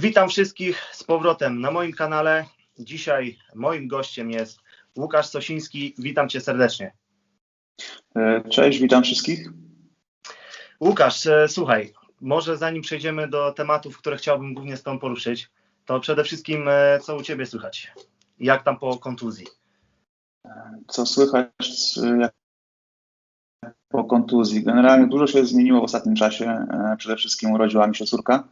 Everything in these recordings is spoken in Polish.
Witam wszystkich z powrotem na moim kanale. Dzisiaj moim gościem jest Łukasz Sosiński. Witam cię serdecznie. E, Cześć, witam wszystkich. Łukasz, e, słuchaj, może zanim przejdziemy do tematów, które chciałbym głównie z Tobą poruszyć, to przede wszystkim e, co u Ciebie słychać? Jak tam po kontuzji? Co słychać jak po kontuzji? Generalnie dużo się zmieniło w ostatnim czasie. Przede wszystkim urodziła mi się córka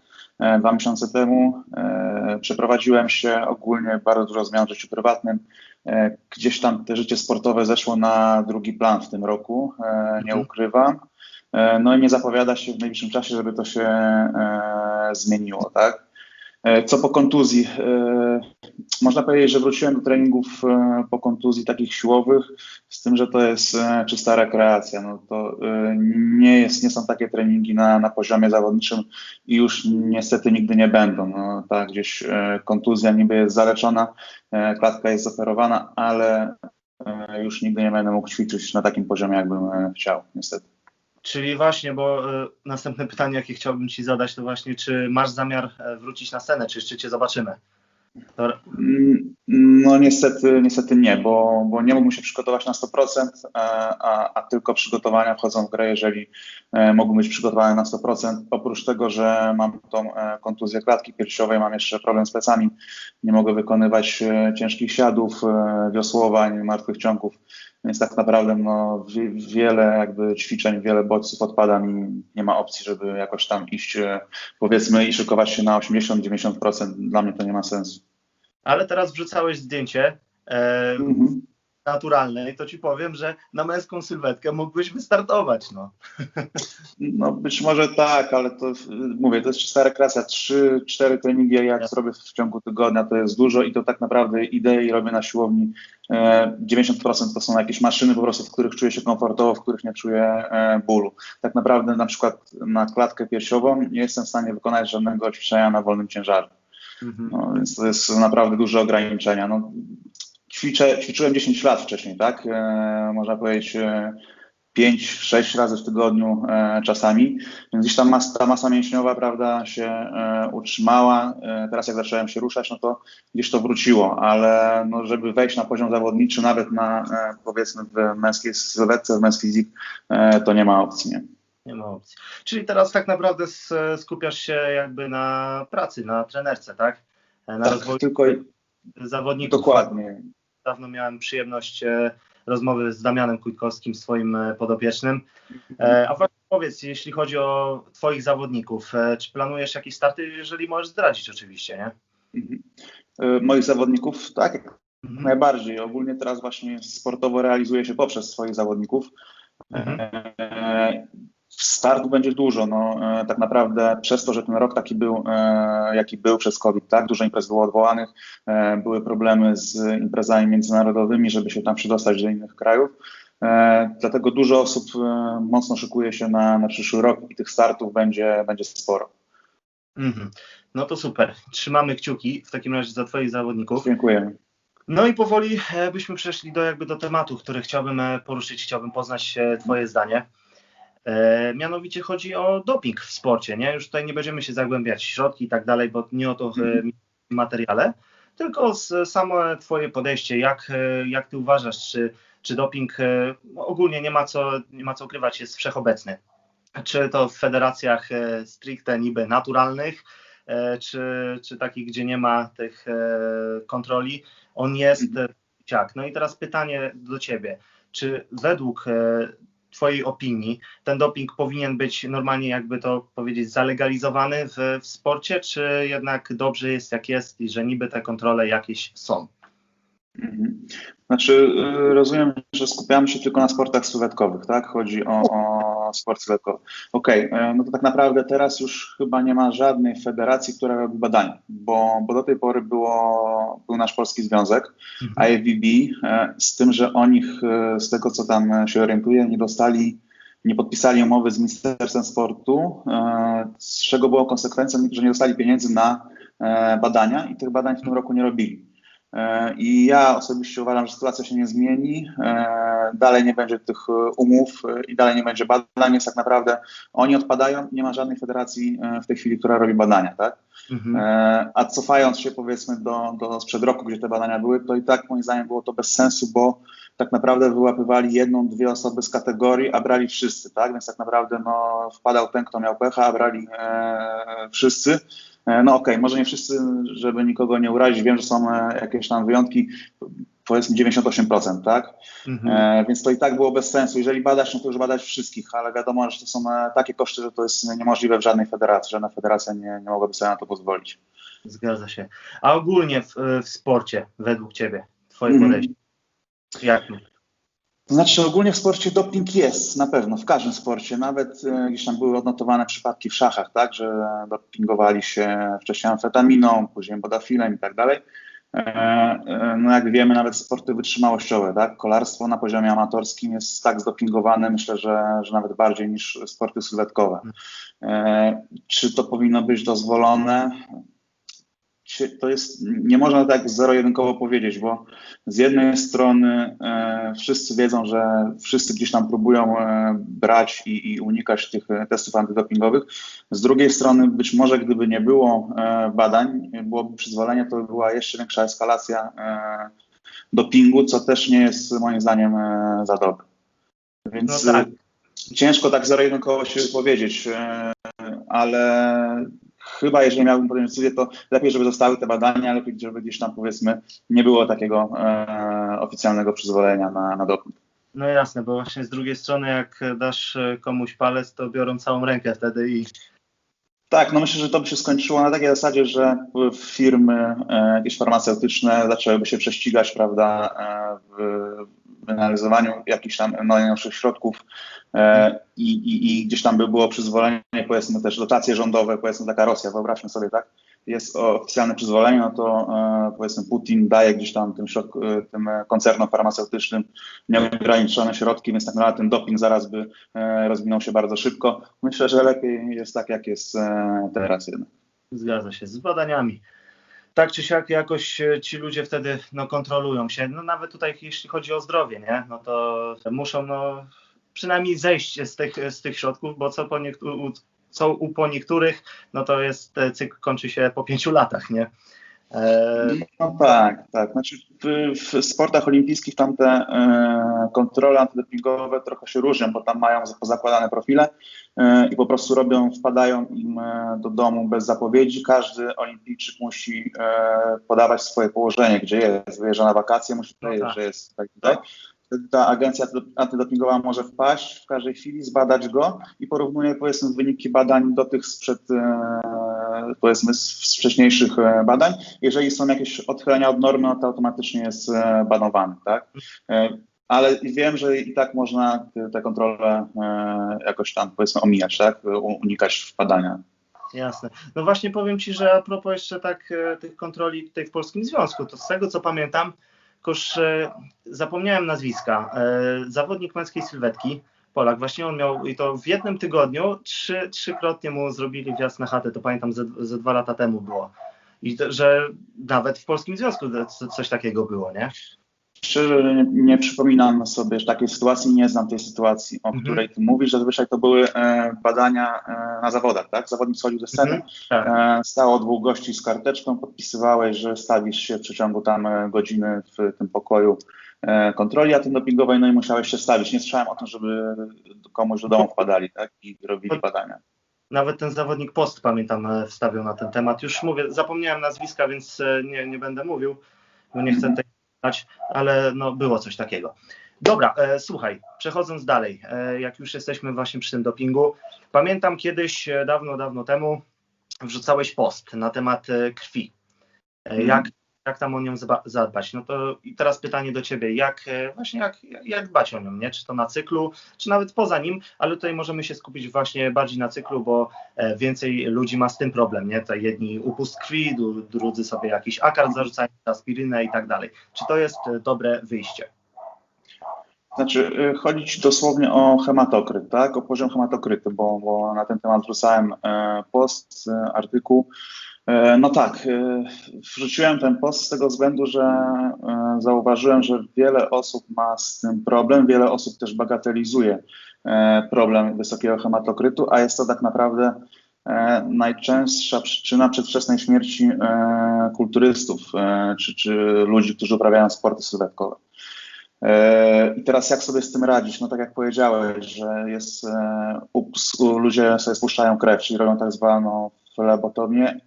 dwa miesiące temu. E, Przeprowadziłem się ogólnie, bardzo dużo zmian w życiu prywatnym. E, Gdzieś tam te życie sportowe zeszło na drugi plan w tym roku, e, nie Mhm. ukrywam. E, No i nie zapowiada się w najbliższym czasie, żeby to się e, zmieniło, tak? E, Co po kontuzji? E, Można powiedzieć, że wróciłem do treningów e, po kontuzji takich siłowych, z tym, że to jest czysta rekreacja. No to nie, jest, nie są takie treningi na, na poziomie zawodniczym i już niestety nigdy nie będą. No, tak, gdzieś kontuzja niby jest zaleczona, klatka jest zoperowana, ale już nigdy nie będę mógł ćwiczyć na takim poziomie, jakbym chciał, niestety. Czyli właśnie, bo e, następne pytanie, jakie chciałbym Ci zadać, to właśnie, czy masz zamiar e, wrócić na scenę, czy jeszcze Cię zobaczymy? To, No niestety, niestety nie, bo, bo nie mógłbym się przygotować na 100%, a, a, a tylko przygotowania wchodzą w grę, jeżeli e, mógłbym być przygotowany na 100%. Oprócz tego, że mam tą e, kontuzję klatki piersiowej, mam jeszcze problem z plecami, nie mogę wykonywać e, ciężkich siadów, e, wiosłowań, martwych ciągów, więc tak naprawdę no, wie, wiele jakby ćwiczeń, wiele bodźców odpada mi, nie ma opcji, żeby jakoś tam iść e, powiedzmy i szykować się na 80-90%, dla mnie to nie ma sensu. Ale teraz wrzucałeś zdjęcie e, Mhm. naturalne i to Ci powiem, że na męską sylwetkę mógłbyś wystartować. No. No być może tak, ale to mówię, to jest czysta rekreacja. Trzy, cztery treningi jak Jasne. zrobię w ciągu tygodnia to jest dużo i to tak naprawdę idei robię na siłowni. E, 90% to są jakieś maszyny po prostu, w których czuję się komfortowo, w których nie czuję e, bólu. Tak naprawdę na przykład na klatkę piersiową nie jestem w stanie wykonać żadnego ćwiczenia na wolnym ciężarze. Mhm. No, więc to jest naprawdę duże ograniczenia. No, ćwiczę, ćwiczyłem 10 lat wcześniej, tak? E, można powiedzieć e, 5-6 razy w tygodniu e, czasami, więc gdzieś ta masa mięśniowa, prawda, się e, utrzymała. E, teraz jak zacząłem się ruszać, no to gdzieś to wróciło, ale no, żeby wejść na poziom zawodniczy, nawet na e, powiedzmy w męskiej sylwetce, w męskiej fizik, e, to nie ma opcji, nie? Nie ma opcji. Czyli teraz tak naprawdę skupiasz się jakby na pracy, na trenerce, tak? Na Tak, rozwoju tylko zawodników. dokładnie. Dawno miałem przyjemność e, rozmowy z Damianem Kujkowskim, swoim e, podopiecznym. E, a właśnie powiedz, jeśli chodzi o Twoich zawodników, e, czy planujesz jakieś starty, jeżeli możesz zdradzić oczywiście, nie? Mhm. E, Moich zawodników, tak, Mhm. Najbardziej. Ogólnie teraz właśnie sportowo realizuje się poprzez swoich zawodników. Mhm. Startu będzie dużo. No, e, tak naprawdę przez to, że ten rok taki był, e, jaki był przez COVID, tak, dużo imprez było odwołanych, e, były problemy z imprezami międzynarodowymi, żeby się tam przedostać do innych krajów. Dlatego dużo osób mocno szykuje się na, na przyszły rok i tych startów będzie, będzie sporo. Mhm. No to super. Trzymamy kciuki w takim razie za Twoich zawodników. Dziękuję. No i powoli byśmy przeszli do jakby do tematu, który chciałbym poruszyć, chciałbym poznać Twoje zdanie. E, mianowicie chodzi o doping w sporcie, nie? Już tutaj nie będziemy się zagłębiać w środki i tak dalej, bo nie o to w materiale, tylko samo Twoje podejście, jak, e, jak Ty uważasz, czy, czy doping no ogólnie nie ma, co, nie ma co ukrywać, jest wszechobecny. Czy to w federacjach stricte niby naturalnych, czy, czy takich, gdzie nie ma tych kontroli, on jest ciak. No i teraz pytanie do Ciebie. Czy według Twojej opinii ten doping powinien być normalnie, jakby to powiedzieć, zalegalizowany w, w sporcie, czy jednak dobrze jest jak jest i że niby te kontrole jakieś są? Mhm. Znaczy, y, rozumiem, że skupiamy się tylko na sportach sylwetkowych, tak? Chodzi o, o sport sylwetkowy. Okej, y, no to tak naprawdę teraz już chyba nie ma żadnej federacji, która robi badania, bo, bo do tej pory było, był nasz polski związek, IFBB, y, z tym, że oni, y, z tego co tam się orientuję, nie dostali, nie podpisali umowy z Ministerstwem Sportu, z czego było konsekwencją, że nie dostali pieniędzy na e, badania i tych badań w tym roku nie robili. E, I ja osobiście uważam, że sytuacja się nie zmieni, e, dalej nie będzie tych umów i dalej nie będzie badań, więc tak naprawdę oni odpadają, nie ma żadnej federacji w tej chwili, która robi badania, tak? Mhm. A cofając się powiedzmy do, do sprzed roku, gdzie te badania były, to i tak moim zdaniem było to bez sensu, bo tak naprawdę wyłapywali jedną, dwie osoby z kategorii, a brali wszyscy, tak? Więc tak naprawdę no, wpadał ten, kto miał pecha, a brali e, wszyscy. E, no okej, okay, może nie wszyscy, żeby nikogo nie urazić, wiem, że są e, jakieś tam wyjątki, powiedzmy 98%, tak? Mhm. E, więc to i tak było bez sensu. Jeżeli badać, no to już badać wszystkich, ale wiadomo, że to są e, takie koszty, że to jest niemożliwe w żadnej federacji. Żadna federacja nie, nie mogłaby sobie na to pozwolić. Zgadza się. A ogólnie w, w sporcie, według Ciebie, Twoje mhm. podejście? Jak? Znaczy ogólnie w sporcie doping jest, na pewno, w każdym sporcie. Nawet e, gdzieś tam były odnotowane przypadki w szachach, tak, że dopingowali się wcześniej amfetaminą, później bodafilem i tak dalej. E, e, no jak wiemy, nawet sporty wytrzymałościowe, tak? Kolarstwo na poziomie amatorskim jest tak zdopingowane, myślę, że, że nawet bardziej niż sporty sylwetkowe. Czy to powinno być dozwolone? To jest, nie można tak zero-jedynkowo powiedzieć, bo z jednej strony e, wszyscy wiedzą, że wszyscy gdzieś tam próbują e, brać i, i, unikać tych e, testów antydopingowych. Z drugiej strony być może gdyby nie było e, badań, byłoby przyzwolenie, to by była jeszcze większa eskalacja e, dopingu, co też nie jest moim zdaniem e, za dobre. Więc no tak. ciężko tak zero-jedynkowo się powiedzieć, ale chyba jeżeli miałbym podjąć decyzję, to lepiej, żeby zostały te badania, lepiej, żeby gdzieś tam powiedzmy nie było takiego e, oficjalnego przyzwolenia na, na doping. No jasne, bo właśnie z drugiej strony jak dasz e, komuś palec, to biorą całą rękę wtedy i tak, no myślę, że to by się skończyło na takiej zasadzie, że firmy e, jakieś farmaceutyczne zaczęłyby się prześcigać, prawda, e, w wynalizowaniu jakichś tam najnowszych środków E, i, i, i gdzieś tam by było przyzwolenie, powiedzmy też dotacje rządowe, powiedzmy taka Rosja, wyobraźmy sobie, tak? Jest oficjalne przyzwolenie, no to e, powiedzmy Putin daje gdzieś tam tym, e, tym koncernom farmaceutycznym nieograniczone środki, więc tak naprawdę ten doping zaraz by rozwinął się bardzo szybko. Myślę, że lepiej jest tak, jak jest teraz jednak. Zgadza się, z badaniami tak czy siak jakoś ci ludzie wtedy no, kontrolują się. No nawet tutaj jeśli chodzi o zdrowie, nie? No to muszą no, przynajmniej zejść z tych, z tych środków, bo co, po niektórych, co u po niektórych, no to jest e, cykl kończy się po pięciu latach, nie? E... No tak, tak. Znaczy w, w sportach olimpijskich tam te e, kontrole antydopingowe trochę się różnią, bo tam mają zakładane profile e, i po prostu robią, wpadają im e, do domu bez zapowiedzi. Każdy olimpijczyk musi podawać swoje położenie, gdzie jest. Wyjeżdża na wakacje, musi no powiedzieć, tak. że jest tak, tak ta agencja antydopingowa może wpaść w każdej chwili, zbadać go i porównuje powiedzmy wyniki badań do tych sprzed powiedzmy z wcześniejszych e, badań. Jeżeli są jakieś odchylenia od normy, no to automatycznie jest e, banowany, tak? Ale wiem, że i tak można te kontrole jakoś tam powiedzmy omijać, tak? Unikać wpadania. Jasne. No właśnie powiem Ci, że a propos jeszcze tak tych kontroli tutaj w Polskim Związku, to z tego co pamiętam, e, zapomniałem nazwiska. E, zawodnik męskiej sylwetki, Polak, właśnie on miał i to w jednym tygodniu trzy, trzykrotnie mu zrobili wjazd na chatę, to pamiętam ze, ze dwa lata temu było. I to, że nawet w Polskim Związku coś takiego było, nie? Szczerze nie, nie przypominam sobie takiej sytuacji, nie znam tej sytuacji, o mhm. której ty mówisz. Zazwyczaj to były e, badania e, na zawodach, tak? Zawodnik schodził ze sceny, mhm. tak. e, stało dwóch gości z karteczką, podpisywałeś, że stawisz się w przeciągu tam e, godziny w tym pokoju kontroli antydopingowej, no i musiałeś się stawić. Nie słyszałem o tym, żeby komuś do domu wpadali, tak? I robili badania. Nawet ten zawodnik post, pamiętam, e, wstawił na ten temat. Już mówię, zapomniałem nazwiska, więc nie, nie będę mówił, bo nie chcę mhm. tej ale no, było coś takiego. Dobra, e, słuchaj, przechodząc dalej, e, jak już jesteśmy właśnie przy tym dopingu, pamiętam kiedyś, e, dawno, dawno temu, wrzucałeś post na temat e, krwi. E, jak jak tam o nią zadbać. No to i teraz pytanie do Ciebie, jak e, właśnie jak, jak dbać o nią, nie? Czy to na cyklu, czy nawet poza nim, ale tutaj możemy się skupić właśnie bardziej na cyklu, bo e, więcej ludzi ma z tym problem, nie? To jedni upust krwi, drudzy sobie jakiś akard zarzucają, aspirynę i tak dalej. Czy to jest e, dobre wyjście? Znaczy, chodzi ci dosłownie o hematokryt, tak? O poziom hematokrytu, bo, bo na ten temat wrzucałem post, artykuł No tak, wrzuciłem ten post z tego względu, że zauważyłem, że wiele osób ma z tym problem, wiele osób też bagatelizuje problem wysokiego hematokrytu, a jest to tak naprawdę najczęstsza przyczyna przedwczesnej śmierci kulturystów czy, czy ludzi, którzy uprawiają sporty sylwetkowe. E, I teraz jak sobie z tym radzić? No tak jak powiedziałeś, że jest, e, ups, ludzie sobie spuszczają krew, czyli robią tak zwaną flebotomię,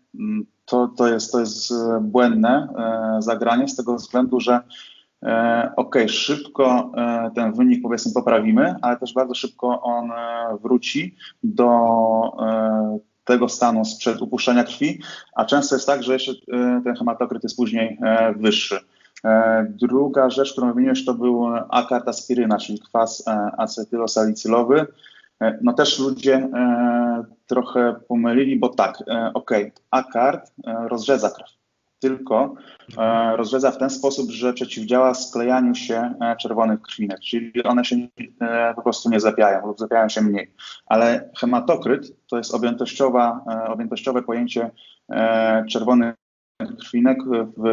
to, to, jest, to jest błędne e, zagranie z tego względu, że ok, szybko ten wynik powiedzmy poprawimy, ale też bardzo szybko on wróci do tego stanu sprzed upuszczenia krwi, a często jest tak, że jeszcze ten hematokryt jest później wyższy. E, druga rzecz, którą wymieniłeś, to był akart aspiryna, czyli kwas e, acetylosalicylowy. E, no też ludzie trochę pomylili, bo tak, ok, akart rozrzedza krew, tylko rozrzedza w ten sposób, że przeciwdziała sklejaniu się czerwonych krwinek, czyli one się po prostu nie zapiają lub zapiają się mniej. Ale hematokryt to jest objętościowa, objętościowe pojęcie czerwonych krwinek w,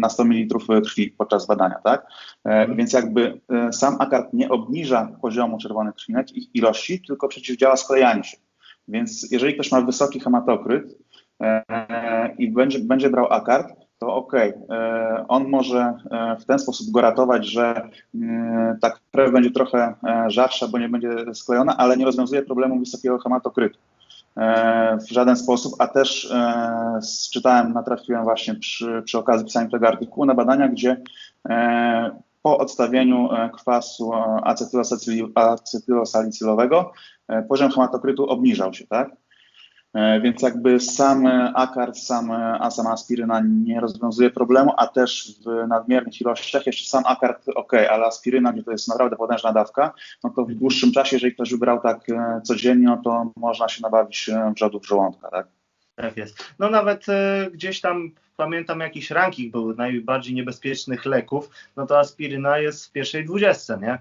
na 100 ml krwi podczas badania, tak? E, mhm. Więc jakby e, sam akard nie obniża poziomu czerwonych krwinek, ich ilości, tylko przeciwdziała sklejaniu się. Więc jeżeli ktoś ma wysoki hematokryt e, i będzie, będzie brał akard, to ok, on może w ten sposób go ratować, że ta krew będzie trochę rzadsza, bo nie będzie sklejona, ale nie rozwiązuje problemu wysokiego hematokrytu. E, w żaden sposób, a też e, czytałem, natrafiłem właśnie przy, przy okazji pisania tego artykułu na badania, gdzie e, po odstawieniu kwasu acetylosalicylowego poziom hematokrytu obniżał się, tak? E, więc jakby sam akard, sam, a sama aspiryna nie rozwiązuje problemu, a też w nadmiernych ilościach jeszcze sam akard ok, ale aspiryna, gdzie to jest naprawdę potężna dawka, no to w dłuższym czasie, jeżeli ktoś wybrał tak e, codziennie, no to można się nabawić e, wrzodów żołądka, tak? Tak jest. No nawet y, gdzieś tam pamiętam jakiś ranking był najbardziej niebezpiecznych leków, no to aspiryna jest w pierwszej dwudziestce, nie?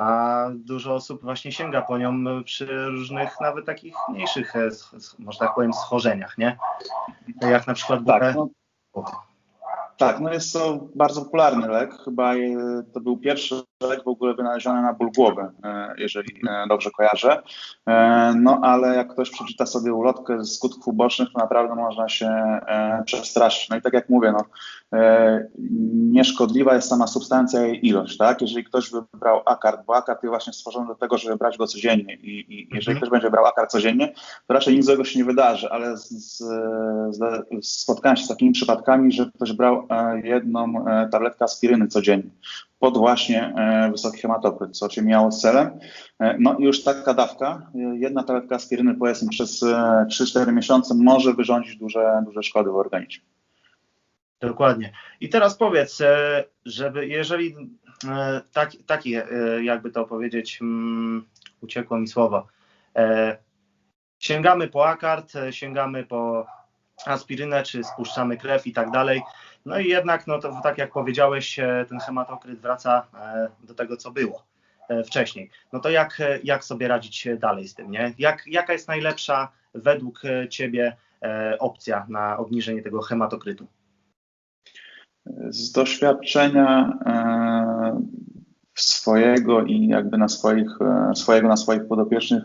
A dużo osób właśnie sięga po nią przy różnych nawet takich mniejszych, e, można tak powiem, schorzeniach, nie? Jak na przykład tak, no, tak, no jest to bardzo popularny lek. Chyba e, to był pierwszy lek w ogóle wynaleziony na ból głowy, e, jeżeli e, dobrze kojarzę. No ale jak ktoś przeczyta sobie ulotkę skutków ubocznych, to naprawdę można się przestraszyć. No i tak jak mówię, no, nieszkodliwa jest sama substancja i ilość, tak? Jeżeli ktoś wybrał akard, bo akard jest właśnie stworzony do tego, żeby brać go codziennie i, i jeżeli mhm. ktoś będzie brał akard codziennie, to raczej nic złego się nie wydarzy, ale z, z, z, spotkałem się z takimi przypadkami, że ktoś brał jedną e, tabletkę aspiryny codziennie pod właśnie e, wysoki hematokryt, co się miało celem. No i już taka dawka, jedna tabletka aspiryny powiedzmy przez 3-4 miesiące może wyrządzić duże, duże szkody w organizmie. Dokładnie. I teraz powiedz, żeby jeżeli taki, taki jakby to powiedzieć, mm, uciekło mi słowo, sięgamy po akard, sięgamy po aspirynę, czy spuszczamy krew i tak dalej, no i jednak, no to tak jak powiedziałeś, e, ten hematokryt wraca e, do tego, co było e, wcześniej. No to jak, jak sobie radzić dalej z tym, nie? Jak, jaka jest najlepsza według Ciebie opcja na obniżenie tego hematokrytu? Z doświadczenia swojego i jakby na swoich, swojego na swoich podopiecznych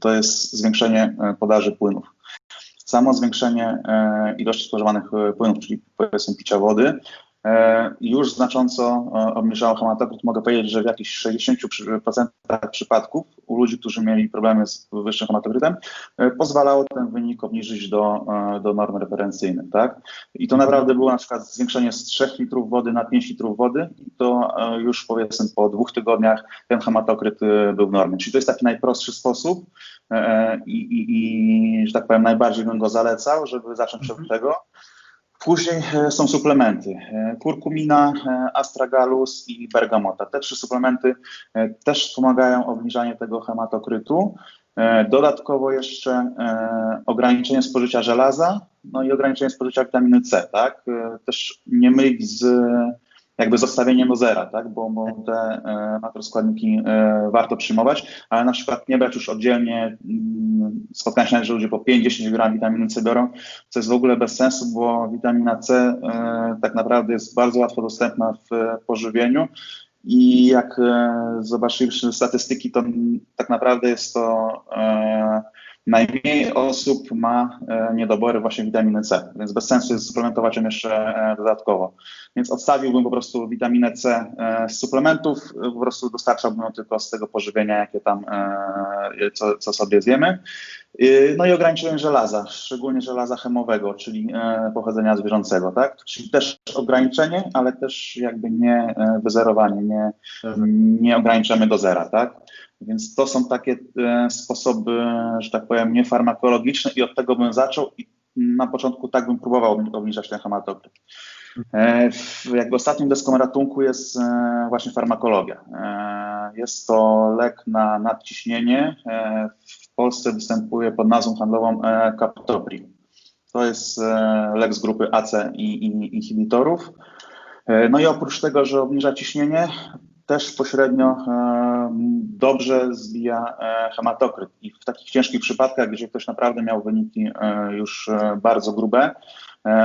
to jest zwiększenie podaży płynów. Samo zwiększenie e, ilości spożywanych e, płynów, czyli powiedzmy picia wody, już znacząco obniżało hematokryt. Mogę powiedzieć, że w jakichś 60% przypadków u ludzi, którzy mieli problemy z wyższym hematokrytem, pozwalało ten wynik obniżyć do, do norm referencyjnych. Tak? I to naprawdę było na przykład zwiększenie z 3 litrów wody na 5 litrów wody i to już powiedzmy po dwóch tygodniach ten hematokryt był w normie. Czyli to jest taki najprostszy sposób, E, e, i, i, i, że tak powiem, najbardziej bym go zalecał, żeby zacząć od mhm. tego. Później e, są suplementy. Kurkumina, astragalus i bergamota. Te trzy suplementy też pomagają obniżaniu tego hematokrytu. Dodatkowo jeszcze ograniczenie spożycia żelaza, no i ograniczenie spożycia witaminy C, tak? Też nie mylić z jakby zostawieniem do zera, tak? bo, bo te e, makroskładniki e, warto przyjmować, ale na przykład nie brać już oddzielnie, mm, spotkałem się, że ludzie po 5-10 gram witaminy C biorą, co jest w ogóle bez sensu, bo witamina C e, tak naprawdę jest bardzo łatwo dostępna w pożywieniu i jak e, zobaczyliśmy statystyki, to tak naprawdę jest to e, najmniej osób ma e, niedobory właśnie witaminy C, więc bez sensu jest suplementować ją jeszcze e, dodatkowo. Więc odstawiłbym po prostu witaminę C e, z suplementów, po prostu dostarczałbym ją tylko z tego pożywienia, jakie tam, co, co sobie zjemy. Y, No i ograniczyłem żelaza, szczególnie żelaza chemowego, czyli e, pochodzenia zwierzęcego, tak? Czyli też ograniczenie, ale też jakby nie e, wyzerowanie, nie, nie ograniczamy do zera, tak? Więc to są takie e, sposoby, że tak powiem, niefarmakologiczne i od tego bym zaczął i na początku tak bym próbował obniżać ten hematokryt. Jakby ostatnim deską ratunku jest właśnie farmakologia. Jest to lek na nadciśnienie. W Polsce występuje pod nazwą handlową e, Captopri. To jest e, lek z grupy AC i, i inhibitorów. E, No i oprócz tego, że obniża ciśnienie, też pośrednio dobrze zbija hematokryt. I w takich ciężkich przypadkach, gdzie ktoś naprawdę miał wyniki już bardzo grube,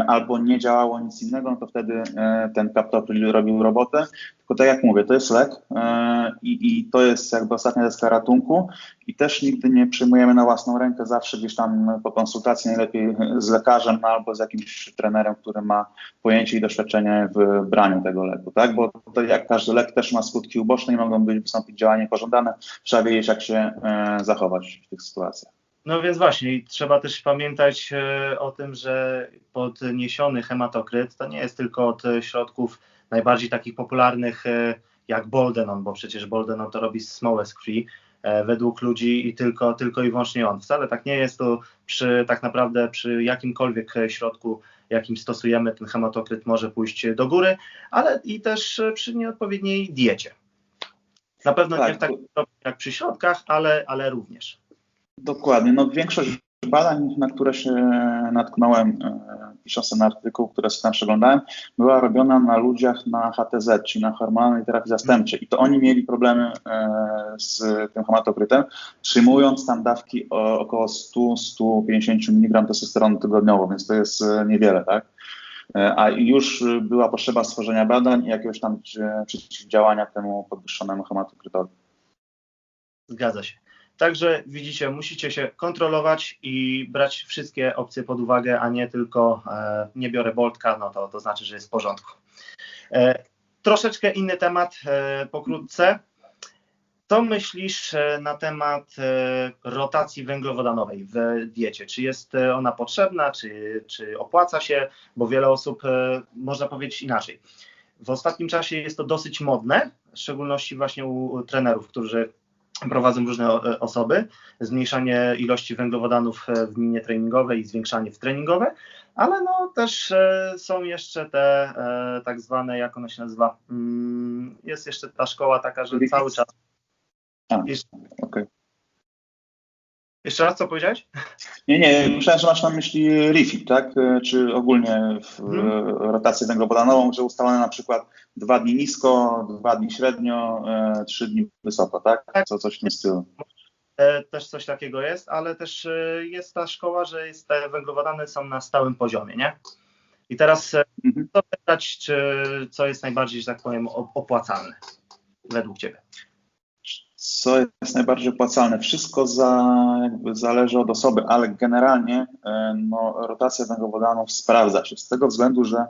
albo nie działało nic innego, no to wtedy e, ten kaptopril robił robotę. Tylko tak jak mówię, to jest lek e, i, i to jest jakby ostatnia deska ratunku i też nigdy nie przyjmujemy na własną rękę, zawsze gdzieś tam po konsultacji najlepiej z lekarzem albo z jakimś trenerem, który ma pojęcie i doświadczenie w braniu tego leku, tak? Bo to jak każdy lek też ma skutki uboczne i mogą być wystąpić działania niepożądane. Trzeba wiedzieć, jak się e, zachować w tych sytuacjach. No więc właśnie, trzeba też pamiętać e, o tym, że podniesiony hematokryt to nie jest tylko od środków najbardziej takich popularnych e, jak Boldenon, bo przecież Boldenon to robi smołę z krwi według ludzi i tylko, tylko i wyłącznie on. Wcale tak nie jest to przy tak naprawdę przy jakimkolwiek środku, jakim stosujemy, ten hematokryt może pójść do góry, ale i też przy nieodpowiedniej diecie. Na pewno Tak, nie w takim stopniu jak przy środkach, ale, ale również. Dokładnie. No, większość badań, na które się natknąłem, e, pisząc ten artykuł, które tam przeglądałem, była robiona na ludziach na HTZ, czyli na hormonalnej terapii zastępczej. I to oni mieli problemy e, z tym hematokrytem, przyjmując tam dawki około 100-150 mg testosteronu tygodniowo, więc to jest e, niewiele, tak? A już była potrzeba stworzenia badań i jakiegoś tam przeciwdziałania temu podwyższonemu hematokrytowi. Zgadza się. Także widzicie, musicie się kontrolować i brać wszystkie opcje pod uwagę, a nie tylko e, nie biorę Boltka, no to, to znaczy, że jest w porządku. E, troszeczkę inny temat e, pokrótce. Co myślisz e, na temat e, rotacji węglowodanowej w diecie? Czy jest e, ona potrzebna, czy, czy opłaca się? Bo wiele osób, można powiedzieć inaczej. W ostatnim czasie jest to dosyć modne, w szczególności właśnie u trenerów, którzy prowadzą różne o- osoby, zmniejszanie ilości węglowodanów e, w dni treningowej i zwiększanie w treningowe, ale no też e, są jeszcze te e, tak zwane, jak ona się nazywa, mm, jest jeszcze ta szkoła taka, że cały czas. A, okej. Jeszcze raz co powiedziałeś? Nie, nie, myślałem, że masz na myśli refit, tak? E, Czy ogólnie w, e, rotację węglowodanową, że ustalone na przykład dwa dni nisko, dwa dni średnio, e, trzy dni wysoko, tak? Tak. Co, coś w tym stylu. E, Też coś takiego jest, ale też e, jest ta szkoła, że jest, te węglowodany są na stałym poziomie, nie? I teraz Mhm. co pytać, czy co jest najbardziej, że tak powiem, op- opłacalne według Ciebie? Co jest najbardziej opłacalne? Wszystko za, jakby zależy od osoby, ale generalnie e, no, rotacja węglowodanów sprawdza się z tego względu, że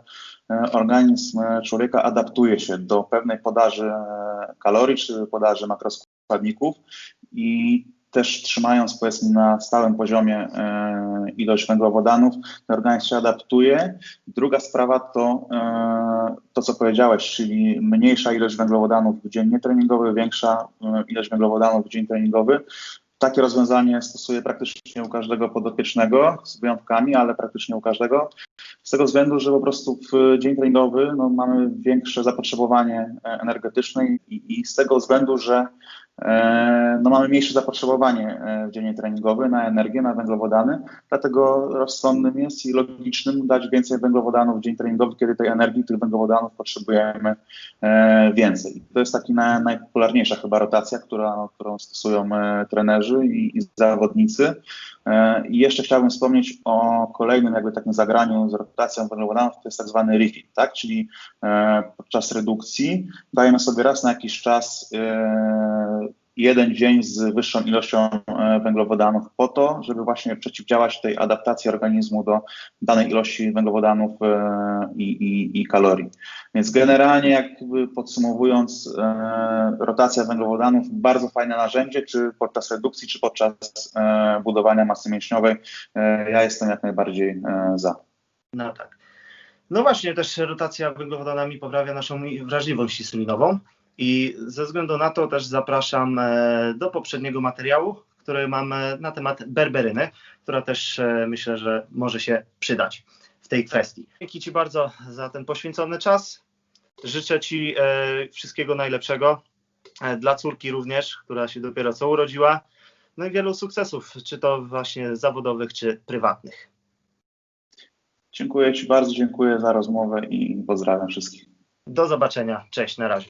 e, organizm człowieka adaptuje się do pewnej podaży e, kalorii czy podaży makroskładników i też trzymając powiedzmy na stałym poziomie ilość węglowodanów, ten organizm się adaptuje. Druga sprawa to e, to, co powiedziałeś, czyli mniejsza ilość węglowodanów w dzień nietreningowy, większa e, ilość węglowodanów w dzień treningowy. Takie rozwiązanie stosuje praktycznie u każdego podopiecznego, z wyjątkami, ale praktycznie u każdego. Z tego względu, że po prostu w dzień treningowy no, mamy większe zapotrzebowanie e, energetyczne i, i z tego względu, że no mamy mniejsze zapotrzebowanie e, w dziennie treningowy na energię, na węglowodany, dlatego rozsądnym jest i logicznym dać więcej węglowodanów w dzień treningowy, kiedy tej energii, tych węglowodanów potrzebujemy e, więcej. To jest taka naj, najpopularniejsza chyba rotacja, która, którą stosują trenerzy i, i zawodnicy. I jeszcze chciałbym wspomnieć o kolejnym jakby takim zagraniu z rotacją węglowodanów, to jest tak zwany refill, tak? czyli podczas redukcji dajemy sobie raz na jakiś czas jeden dzień z wyższą ilością e, węglowodanów po to, żeby właśnie przeciwdziałać tej adaptacji organizmu do danej ilości węglowodanów e, i, i, i kalorii. Więc generalnie jakby podsumowując, e, rotacja węglowodanów bardzo fajne narzędzie, czy podczas redukcji, czy podczas budowania masy mięśniowej. Ja jestem jak najbardziej za. No tak. No właśnie, też rotacja węglowodanami poprawia naszą wrażliwość insulinową. I ze względu na to też zapraszam e, do poprzedniego materiału, który mam e, na temat berberyny, która też e, myślę, że może się przydać w tej kwestii. Dzięki Ci bardzo za ten poświęcony czas. Życzę Ci wszystkiego najlepszego. Dla córki również, która się dopiero co urodziła. No i wielu sukcesów, czy to właśnie zawodowych, czy prywatnych. Dziękuję Ci bardzo, dziękuję za rozmowę i pozdrawiam wszystkich. Do zobaczenia. Cześć, na razie.